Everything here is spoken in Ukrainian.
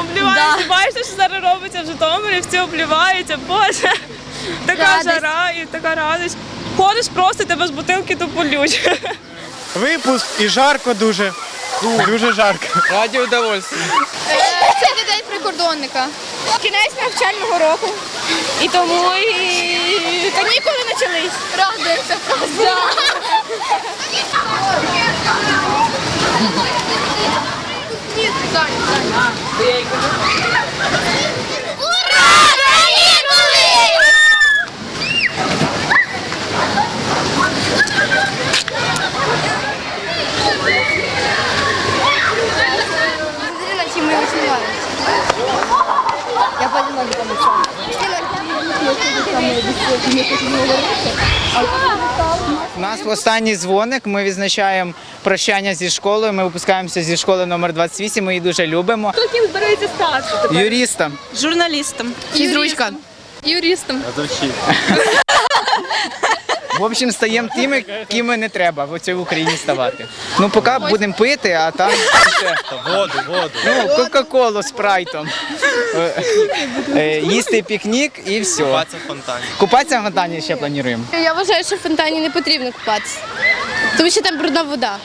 Обліваються, бачиш, що зараз робиться в Житомирі, всі обліваються, боже. Така Радість. жара і така радість. Ходиш просто тебе з бутилки тополють. Випуск і жарко дуже. Дуже жарко. Раді удовольствия. Е, це день прикордонника. Кінець навчального року. І тому і ніколи почались. Радується просто. Смотри, на чем мы снимались. Я поняла, не помочу. У нас останній дзвоник. Ми відзначаємо прощання зі школою. Ми випускаємося зі школи номер 28, Ми її дуже любимо. Ким збирається стати? Юристом. Журналістом. Фізручка. Юристом. В общем, стаємо тими, ким ми не треба в цій Україні ставати. Ну, поки будемо пити, а там ще Воду, воду. ну, Кока-Колу з спрайтом. Е, Їсти пікнік і все. Купатися в фонтані. Купатися в фонтані ще плануємо. Я вважаю, що в фонтані не потрібно купатися, тому що там брудна вода.